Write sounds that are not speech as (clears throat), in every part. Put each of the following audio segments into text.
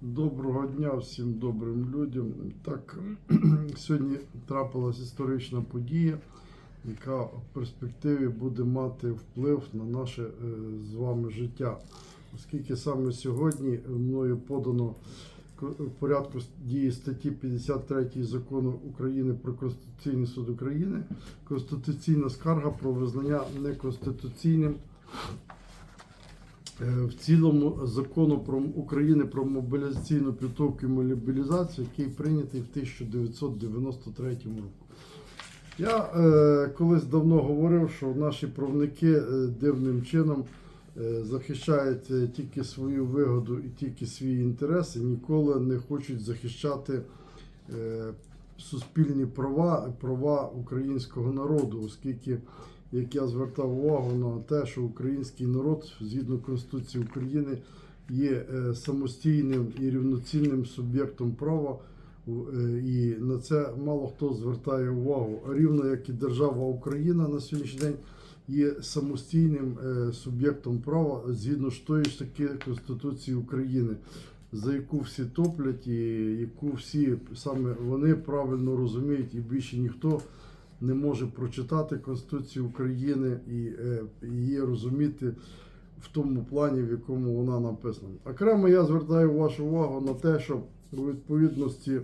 Доброго дня всім добрим людям. Так, (clears throat) сьогодні трапилася історична подія, яка в перспективі буде мати вплив на наше е, з вами життя. Оскільки саме сьогодні мною подано в порядку дії статті 53 закону України про Конституційний суд України конституційна скарга про визнання неконституційним в цілому закону про України про мобілізаційну підготовку і мобілізацію, який прийнятий в 1993 році. Я е, колись давно говорив, що наші правники е, дивним чином е, захищають е, тільки свою вигоду і тільки свої інтереси, ніколи не хочуть захищати е, суспільні права, права українського народу, оскільки, як я звертав увагу на те, що український народ згідно Конституції України є е, самостійним і рівноцінним суб'єктом права. Е, І на це мало хто звертає увагу. Рівно як і держава Україна на сьогоднішній день є самостійним е, суб'єктом права згідно ж тої ж таки Конституції України, за яку всі топлять, і яку всі саме вони правильно розуміють, і більше ніхто не може прочитати Конституцію України і е, її розуміти в тому плані, в якому вона написана. Окремо я звертаю вашу увагу на те, що у відповідності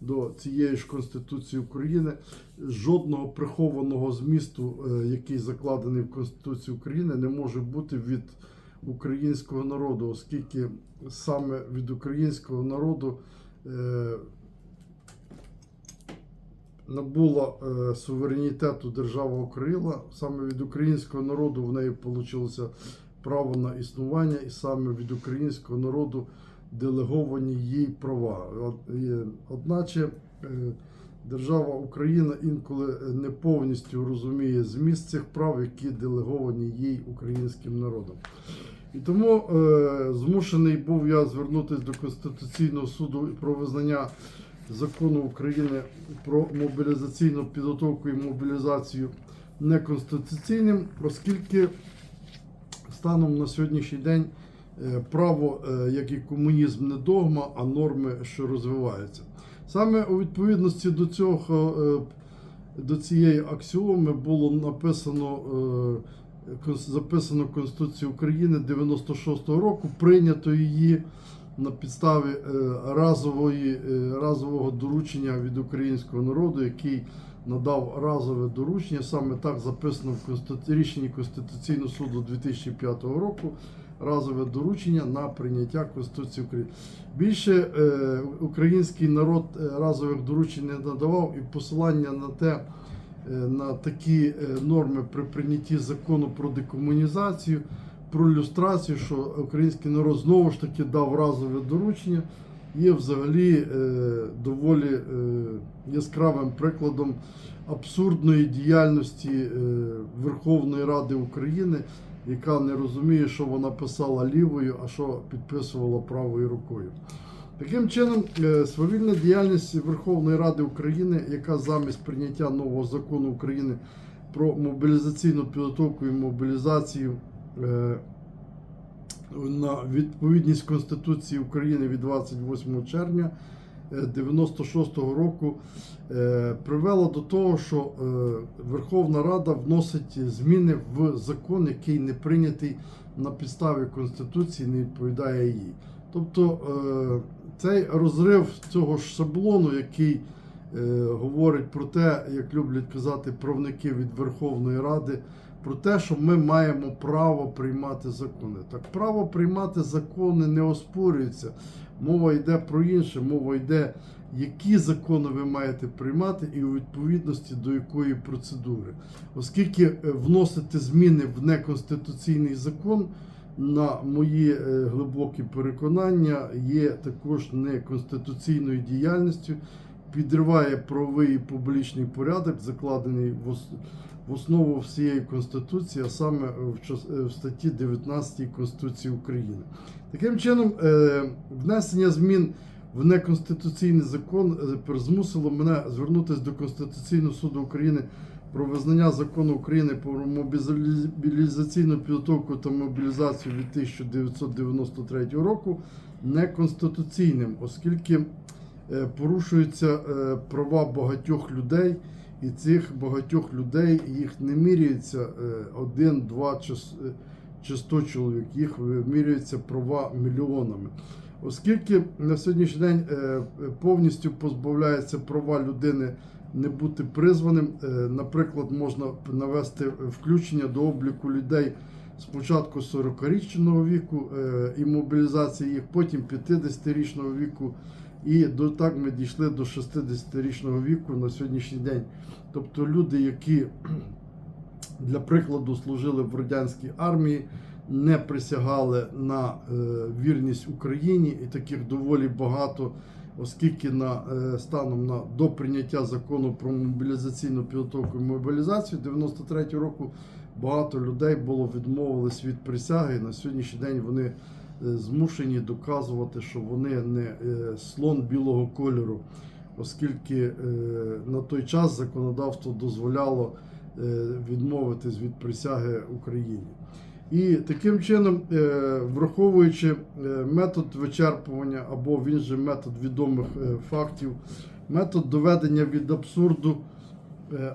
до цієї ж Конституції України жодного прихованого змісту, е, який закладений в Конституції України, не може бути від українського народу, оскільки саме від українського народу е, набула е, суверенітету держава Україна, саме від українського народу в неї вийшло право на існування, і саме від українського народу делеговані їй права. Одначе е, держава Україна інколи не повністю розуміє зміст цих прав, які делеговані їй українським народом. І тому е, змушений був я звернутися до Конституційного суду про визнання закону України про мобілізаційну підготовку і мобілізацію неконституційним, оскільки станом на сьогоднішній день е, право, е, як і комунізм, не догма, а норми, що розвиваються. Саме у відповідності до цього, е, до цієї аксіоми було написано, записано Конституцію України 96-го року, прийнято її на підставі е, разової, е, разового доручення від українського народу, який надав разове доручення. Саме так записано в рішенні Конституційного суду 2005 року. Разове доручення на прийняття Конституції України. Більше е, український народ е, разових доручень не надавав, і посилання на те, на такі норми при прийнятті закону про декомунізацію, про люстрацію, що український народ знову ж таки дав разове доручення, є взагалі е, доволі е, яскравим прикладом абсурдної діяльності е, Верховної Ради України, яка не розуміє, що вона писала лівою, а що підписувала правою рукою. Таким чином, свавільна діяльність Верховної Ради України, яка замість прийняття нового закону України про мобілізаційну підготовку і мобілізацію на відповідність Конституції України від 28 червня 96-го року е, привело до того, що е, Верховна Рада вносить зміни в закон, який не прийнятий на підставі Конституції, не відповідає їй. Тобто е, цей розрив цього ж шаблону, який е, говорить про те, як люблять казати правники від Верховної Ради, про те, що ми маємо право приймати закони. Так право приймати закони не оспорюється. Мова йде про інше, мова йде, які закони ви маєте приймати і у відповідності до якої процедури. Оскільки е, вносити зміни в неконституційний закон, на мої е, глибокі переконання, є також неконституційною діяльністю, підриває правовий і публічний порядок, закладений в основу всієї Конституції, а саме в е, в статті 19 Конституції України. Таким чином, е, внесення змін в неконституційний закон е, змусило мене звернутися до Конституційного суду України про визнання закону України про мобілізаційну підготовку та мобілізацію від 1993 року неконституційним, оскільки порушуються е, права багатьох людей, і цих багатьох людей їх не міряється е, один, два чи, е, сто чоловік, їх вимірюються права мільйонами. Оскільки на сьогоднішній день е, е, повністю позбавляється права людини не бути призваним, е, наприклад, можна навести включення до обліку людей спочатку 40-річного віку е, і мобілізації їх, потім 50-річного віку. І до так ми дійшли до 60-річного віку на сьогоднішній день. Тобто люди, які (clears throat) для прикладу служили в радянській армії, не присягали на е, вірність Україні, і таких доволі багато, оскільки на е, станом на до прийняття закону про мобілізаційну підготовку і мобілізацію 93 року багато людей було відмовились від присяги. На сьогоднішній день вони змушені доказувати, що вони не е, слон білого кольору, оскільки е, на той час законодавство дозволяло е, відмовитись від присяги Україні. І таким чином, е, враховуючи е, метод вичерпування або він же метод відомих е, фактів, метод доведення від абсурду е,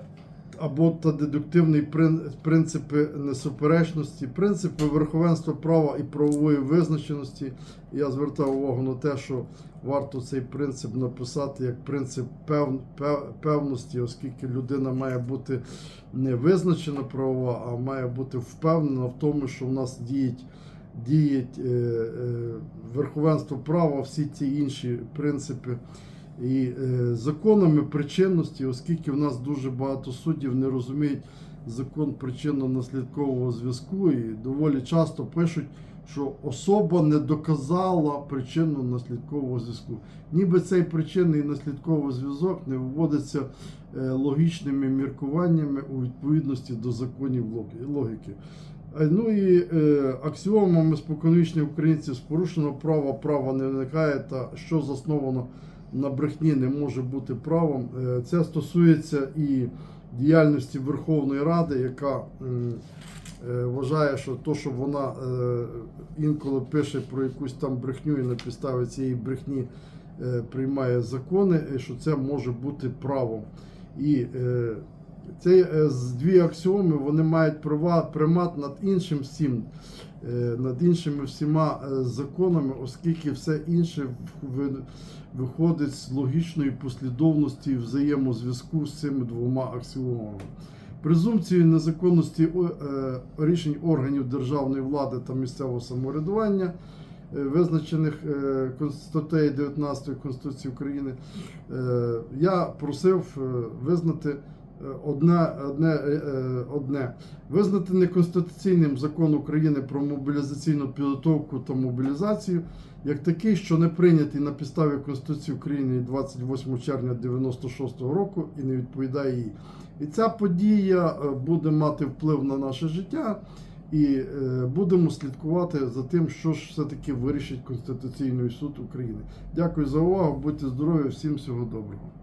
або та дедуктивний прин- принципи несуперечності, принципи верховенства права і правової визначеності. Я звертав увагу на те, що варто цей принцип написати як принцип пев, пев- певності, оскільки людина має бути не визначена правова, а має бути впевнена в тому, що в нас діють. Діють е, е, верховенство права, всі ці інші принципи і е, законами причинності, оскільки в нас дуже багато суддів не розуміють закон причинно-наслідкового зв'язку, і доволі часто пишуть, що особа не доказала причинно-наслідкового зв'язку. Ніби цей причинний наслідковий зв'язок не виводиться е, логічними міркуваннями у відповідності до законів логіки. Е, Ну і е, аксіомами споконвічних українців з порушеного права права не виникає, та що засновано на брехні не може бути правом. Е, Це стосується і діяльності Верховної Ради, яка е, вважає, що то, що вона е, інколи пише про якусь там брехню і на підставі цієї брехні приймає закони, що це може бути правом. І ці дві аксіоми вони мають права примат над іншим всім, над іншими всіма е, законами, оскільки все інше виходить з логічної послідовності взаємозв'язку з цими двома аксіомами. Презумпцією незаконності е, рішень органів державної влади та місцевого самоврядування, е, визначених е, статтею 19 Конституції України, е, я просив е, визнати е, одне, одне, е, е, одне визнати неконституційним закон України про мобілізаційну підготовку та мобілізацію як такий, що не прийнятий на підставі Конституції України 28 червня 96 року і не відповідає їй. І ця подія е, буде мати вплив на наше життя, і будемо слідкувати за тим, що ж все-таки вирішить Конституційний суд України. Дякую за увагу, будьте здорові, всім всього доброго.